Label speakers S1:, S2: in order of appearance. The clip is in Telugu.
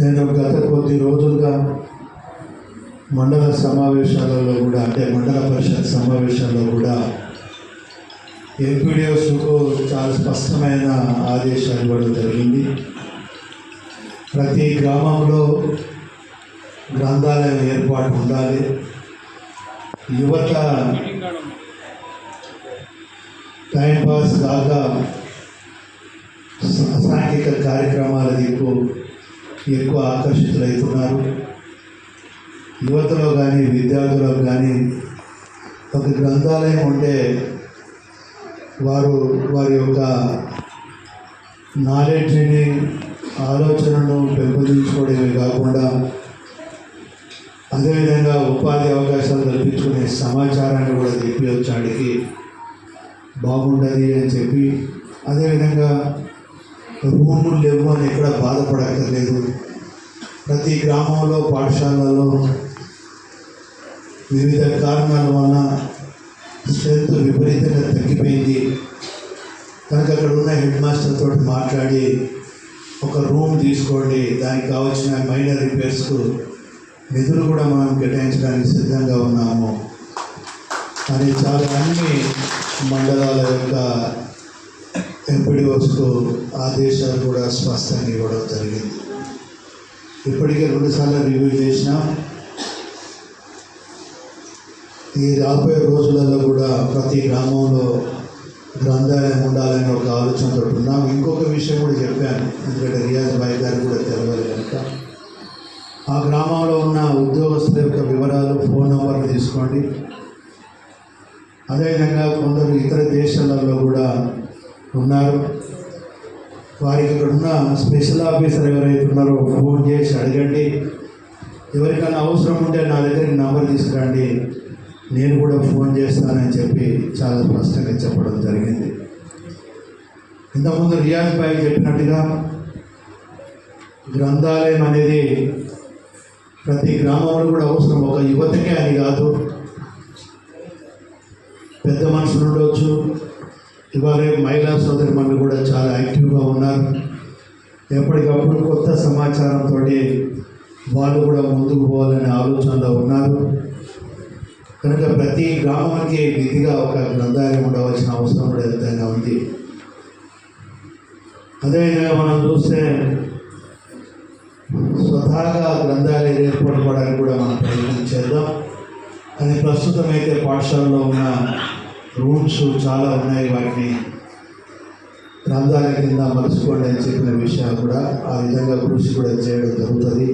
S1: నేను గత కొద్ది రోజులుగా మండల సమావేశాలలో కూడా అంటే మండల పరిషత్ సమావేశాల్లో కూడా ఎంపీడీఎస్కు చాలా స్పష్టమైన ఆదేశాలు ఇవ్వడం జరిగింది. ప్రతి గ్రామంలో గ్రంథాలయం ఏర్పాటు ఉండాలి. యువత టైంపాస్ కాక సాంఘిక కార్యక్రమాల దిక్కు ఎక్కువ ఆకర్షితులవుతున్నారు. యువతలో కానీ విద్యార్థులకు కానీ ఒక గ్రంథాలయం ఉంటే వారు వారి యొక్క నాలెడ్జ్ని ఆలోచనను పెంపొందించుకోవడమే కాకుండా అదేవిధంగా ఉపాధి అవకాశాలు కల్పించుకునే సమాచారాన్ని కూడా చెప్పి వచ్చాడికి బాగుండదు అని చెప్పి అదేవిధంగా రూములు లేవు అని ఎక్కడ బాధపడక్కర్లేదు. ప్రతి గ్రామంలో పాఠశాలలో వివిధ కారణాల వలన స్ట్రెంత్ విపరీతంగా తగ్గిపోయింది. కనుక అక్కడ ఉన్న హెడ్ మాస్టర్ తోటి మాట్లాడి ఒక రూమ్ తీసుకోండి. దానికి కావాల్సిన మైనర్ రిపేర్స్కు నిధులు కూడా మనం కేటాయించడానికి సిద్ధంగా ఉన్నాము. అని చాలా అన్ని మండలాల యొక్క ఎంపీడీఓస్కు ఆదేశాలు కూడా స్పష్టంగా ఇవ్వడం జరిగింది. ఇప్పటికే రెండుసార్లు రివ్యూ చేసినాం. ఈ రాబోయే రోజులలో కూడా ప్రతి గ్రామంలో గ్రంథాలయం ఉండాలని ఒక ఆలోచనతో ఉన్నాము. ఇంకొక విషయం కూడా చెప్పాను. ఎందుకంటే రియాజ్ భాయ్ గారు కూడా తెలవాలి కనుక. ఆ గ్రామంలో ఉన్న ఉద్యోగస్తుల యొక్క వివరాలు ఫోన్ నెంబర్లు తీసుకోండి. అదేవిధంగా కొందరు ఇతర దేశాలలో కూడా ఉన్నారు. వారికి ఇక్కడ ఉన్న స్పెషల్ ఆఫీసర్ ఎవరైతే ఉన్నారో ఫోన్ చేసి అడగండి. ఎవరికైనా అవసరం ఉంటే నా దగ్గరికి నంబర్ తీసుకురండి. నేను కూడా ఫోన్ చేస్తానని చెప్పి చాలా స్పష్టంగా చెప్పడం జరిగింది. ఇంతకుముందు రియాజ్ భాయ్ చెప్పినట్టుగా గ్రంథాలయం అనేది ప్రతి గ్రామంలో కూడా అవసరం. ఒక యువతకే అని కాదు. పెద్ద మనుషులు ఉండవచ్చు ఇవాళ మహిళా సోదరి మనులు కూడా చాలా యాక్టివ్గా ఉన్నారు. ఎప్పటికప్పుడు కొత్త సమాచారంతో వాళ్ళు కూడా ముందుకు పోవాలనే ఆలోచనలో ఉన్నారు. కనుక ప్రతి గ్రామానికి విధిగా ఒక గ్రంథాలయం ఉండవలసిన అవసరం కూడా ఎంతైనా ఉంది. అదేవిధంగా మనం చూస్తే స్వతహాగా గ్రంథాలయం ఏర్పడుకోవడానికి కూడా మనం ప్రయత్నం చేద్దాం. అది ప్రస్తుతం అయితే పాఠశాలలో ఉన్న రూమ్స్ చాలా ఉన్నాయి. వాటిని గ్రంథాలయం కింద మలుచుకోండి అని చెప్పిన విషయాలు కూడా ఆ విధంగా కృషి కూడా చేయడం జరుగుతుంది.